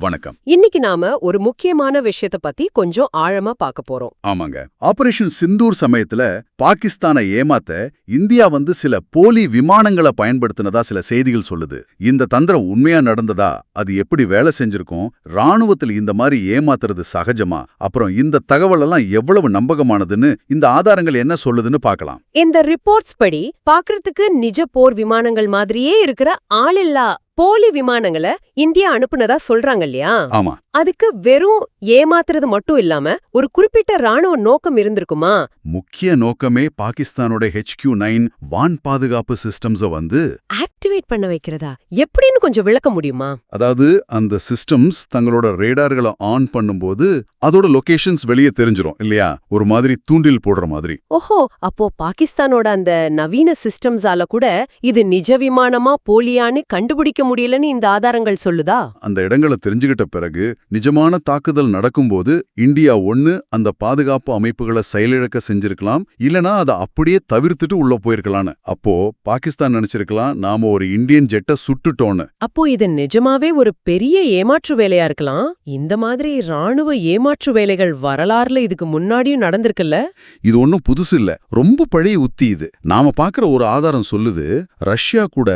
வணக்கம். இன்னைக்கு நாம ஒரு முக்கியமான விஷயத்த பத்தி கொஞ்சம் ஆழமா பார்க்க போறோம். ஆமாங்க. ஆபரேஷன் சிந்தூர் சமயத்துல பாகிஸ்தானை ஏமாத்த இந்தியா வந்து சில போலி விமானங்களை பயன்படுத்தினதா சில செய்திகள் சொல்லுது. இந்த தந்திரம் உண்மையா நடந்ததா? அது எப்படி வேலை செஞ்சிருக்கும்? ராணுவத்தில் இந்த மாதிரி ஏமாத்துறது சகஜமா? அப்புறம் இந்த தகவல் எல்லாம் எவ்வளவு நம்பகமானதுன்னு இந்த ஆதாரங்கள் என்ன சொல்லுதுன்னு பார்க்கலாம். இந்த ரிப்போர்ட்ஸ் படி பாக்குறதுக்கு நிஜ போர் விமானங்கள் மாதிரியே இருக்கிற ஆளில்லா போலி விமானங்களை இந்தியா அனுப்புனதா சொல்றாங்க இல்லையா? ஆமா. அதுக்கு வெறும் ஏமாத்துறது மட்டும் இல்லாம ஒரு குறிப்பிட்ட ராணுவ நோக்கம் இருந்திருக்குமா? முக்கிய நோக்கமே பாகிஸ்தானோட ஹெச்கியூ நைன் வான் பாதுகாப்பு சிஸ்டம்ஸ வந்து ஆக்டிவேட் பண்ண வைக்கிறதா? எப்படின்னு கொஞ்சம் விளக்க முடியுமா? அதாவது அந்த சிஸ்டம்ஸ் தங்களோட ரேடார்களை ஆன் பண்ணும்போது அதோட லொகேஷன்ஸ் வெளியே தெரிஞ்சிரும் இல்லையா? ஒரு மாதிரி தூண்டில் போடுற மாதிரி. ஓஹோ அப்போ பாகிஸ்தானோட அந்த நவீன சிஸ்டம்ஸால கூட இது நிஜ விமானமா போலியான்னு கண்டுபிடிக்க முடியலன்னு இந்த ஆதாரங்கள் சொல்லுதா? அந்த இடங்களை தெரிஞ்சுகிட்ட பிறகு நிஜமான தாக்குதல் நடக்கும்போது இந்தியா ஒண்ணு அந்த பாதுகாப்பு அமைப்புகளை செயலிழக்க செஞ்சிருக்கலாம் இல்லனா அதை அப்படியே தவிர்த்துட்டு உள்ள போயிருக்கலான்னு. அப்போ பாகிஸ்தான் நினைச்சிருக்கலாம் நாம ஒரு இந்தியன் ஜெட்டை சுட்டுட்டோன்னு. அப்போ இது நிஜமாவே ஒரு பெரிய ஏமாற்று வேலையா இருக்கலாம்? இந்த மாதிரி ராணுவ ஏமாற்று வேலைகள் வரலாறுல இதுக்கு முன்னாடியும் நடந்திருக்குல்ல? இது ஒன்றும் புதுசு இல்ல. ரொம்ப பழைய உத்தி இது. நாம பாக்குற ஒரு ஆதாரம் சொல்லுது ரஷ்யா கூட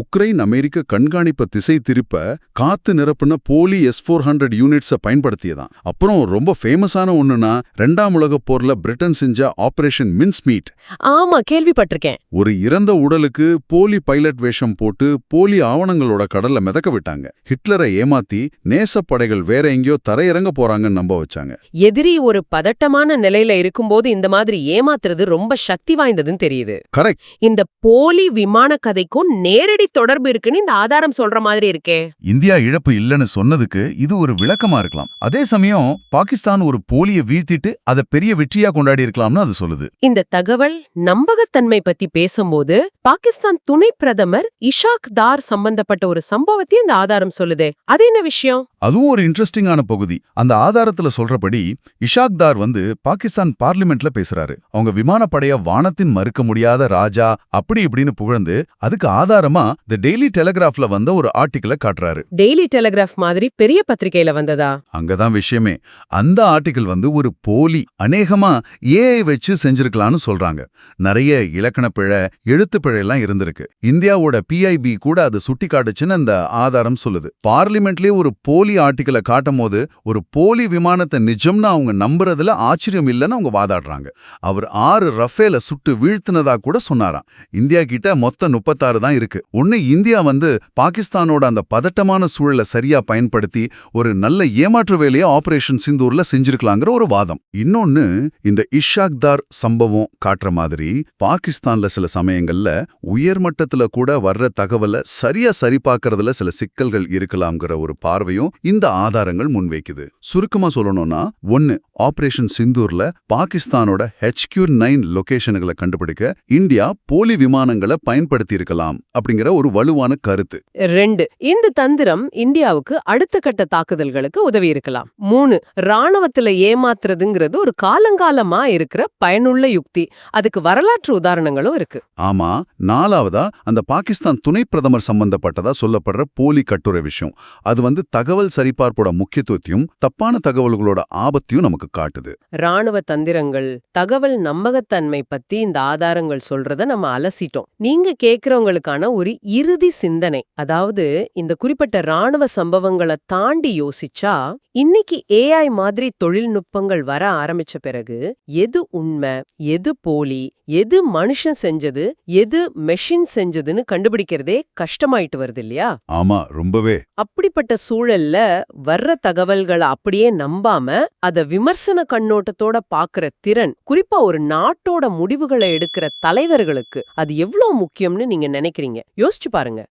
உக்ரைன் அமெரிக்க கண்காணிப்ப திசை திருப்ப காத்து நிரப்புன போலி எஸ் ஃபோர் ஹண்ட்ரட் யூனிட்ஸை பயன்படுத்தியதான். அப்புறம் ரொம்ப ஃபேமஸான ஒண்ணுனா ரெண்டாம் உலகப் போர்ல பிரிட்டன் செஞ்ச ஆபரேஷன் மின்ஸ் மீட் ஆமா கேள்விப்பட்டிருக்கேன். ஒரு இறந்த உடலுக்கு போலி பைலட் வேஷம் போட்டு போலி ஆவணங்களோட கடல்ல மிதக்க விட்டாங்க. ஹிட்லரை ஏமாத்தி நேசப்படைகள் வேற எங்கேயோ தரையிறங்க போறாங்கன்னு நம்ப வச்சாங்க. எதிரி ஒரு பதட்டமான நிலையில இருக்கும்போது இந்த மாதிரி ஏமாத்துறது ரொம்ப சக்தி வாய்ந்ததுன்னு தெரியுது. கரெக்ட் இந்த போலி விமான கதைக்கும் நேரடி தொடர்பு இருக்குன்னு இந்த ஆதாரம் சொல்ற மாதிரி இருக்கே. இந்தியா இழப்பு இல்லைன்னு சொன்னதுக்கு இது ஒரு விளக்கமா இருக்கலாம். அதே சமயம் பாகிஸ்தான் ஒரு போலிய வீழ்த்திட்டு அதை பெரிய வெற்றியா கொண்டாடி இருக்கலாம்னு அது சொல்லுது. இந்த தகவல் நம்பகத்தன்மை பத்தி பேசும்போது பாகிஸ்தான் துணை பிரதமர் இஷாக் தார் சம்பந்தப்பட்ட ஒரு சம்பவத்தையும் இந்த ஆதாரம் சொல்லுதே. அது என்ன விஷயம்? அதுவும் ஒரு இன்ட்ரெஸ்டிங்கான பகுதி. அந்த ஆதாரத்துல சொல்றபடி இஷாக் தார் வந்து பாகிஸ்தான் பார்லிமெண்ட்ல பேசுறாரு. அவங்க விமானப்படைய வானத்தின் மறுக்க முடியாத ராஜா அப்படி இப்படின்னு புகழ்ந்து அதுக்கு ஆதாரமா தி டெய்லி டெலிகிராஃப்ல வந்த ஒரு ஆர்டிக்கலை காட்டுறாரு. டெய்லி டெலிகிராஃப் மாதிரி பெரிய பத்திரிகையில வந்ததா? அங்கதான் விஷயமே. அந்த ஆர்டிக்கல் வந்து ஒரு போலி அநேகமா ஏஐ வச்சு செஞ்சிருக்கலாம்னு சொல்றாங்க. நிறைய இலக்கண பிழை எழுத்து பிழை எல்லாம் இருந்திருக்கு. இந்தியாவோட பிஐபி கூட அது சுட்டி காட்டுச்சுன்னு அந்த ஆதாரம் சொல்லுது. பார்லிமெண்ட்லயே ஒரு போலி ஆர்டிக்கலை காட்டும் போது ஒரு போலி விமானத்தை நிஜம்னு அவங்க நம்புறதுல ஆச்சரியம் இல்லைன்னு அவங்க வாதாடுறாங்க. அவர் ஆறு ரஃபேல சுட்டு வீழ்த்தினதா கூட சொன்னாராம். இந்தியா கிட்ட மொத்த முப்பத்தாறு தான் இருக்கு. ஒன்னு இந்தியா வந்து பாகிஸ்தானோட அந்த பதட்டமான சூழலை சரியா பயன்படுத்தி ஒரு நல்ல ஏமாற்று வேலையை ஆபரேஷன் சிந்தூர்ல செஞ்சிருக்கலாங்கிற ஒரு வாதம். இன்னொன்னு இந்த இஷாக்தார் சம்பவம் காட்டுற மாதிரி பாகிஸ்தான்ல சில சமயங்கள்ல உயர்மட்டத்துல கூட வர்ற தகவலை சரியா சரிபார்க்கறதுல சில சிக்கல்கள் இருக்கலாம்ங்கிற ஒரு பார்வையும் இந்த ஆதாரங்கள் முன்வைக்குது. சுருக்கமா சொல்லணும்னா ஒன்னு ஆபரேஷன் சிந்தூர்ல பாகிஸ்தானோட ஹெச்கியூ நைன் லொகேஷன்களை கண்டுபிடிக்க இந்தியா போலி விமானங்களை பயன்படுத்தி இருக்கலாம் அப்படிங்கிற ஒரு வலுவான கருத்து. ரெண்டு இந்த தந்திரம் இந்தியாவுக்கு அடுத்த கட்ட தாக்குதல்களுக்கு உதவி இருக்கலாம் மூணு ராணுவத்துல ஏமாத்துறதுங்கிறது ஒரு காலங்காலமா இருக்கிற பயனுள்ள யுக்தி. அதுக்கு வரலாற்று உதாரணங்களும் இருக்கு. ஆமா நாலாவதா அந்த பாகிஸ்தான் துணை பிரதமர் சம்பந்தப்பட்டதா சொல்லப்படுற போலி கட்டுரை விஷயம். அது வந்து தகவல் சரிபார்ப்போட முக்கியத்துவத்தையும் தப்பான தகவல்களோட ஆபத்தையும் நமக்கு காட்டுது. ராணுவ தந்திரங்கள் தகவல் நம்பகத்தன்மை பத்தி இந்த ஆதாரங்கள் சொல்றத நம்ம அலசிட்டோம். நீங்க கேக்குறவங்களுக்கான ஒரு இறுதி சிந்தனை. அதாவது இந்த குறிப்பிட்ட ராணுவ சம்பவங்களை தாண்டி யோசிச்சா இன்னைக்கு ஏஐ மாதிரி தொழில்நுட்பங்கள் வர ஆரம்பிச்ச பிறகு எது உண்மை எது போலி எது மனுஷன் செஞ்சது எது மெஷின் செஞ்சதுன்னு கண்டுபிடிக்கிறதே கஷ்டமாயிட்டு வருது இல்லையா? ஆமா ரொம்பவே. அப்படிப்பட்ட சூழல்ல வர்ற தகவல்களை அப்படியே நம்பாம அத விமர்சன கண்ணோட்டத்தோட பாக்குற திறன் குறிப்பா ஒரு நாட்டோட முடிவுகளை எடுக்கிற தலைவர்களுக்கு அது எவ்வளவு முக்கியம்னு நீங்க நினைக்கிறீங்க? யோசிச்சு பாருங்க.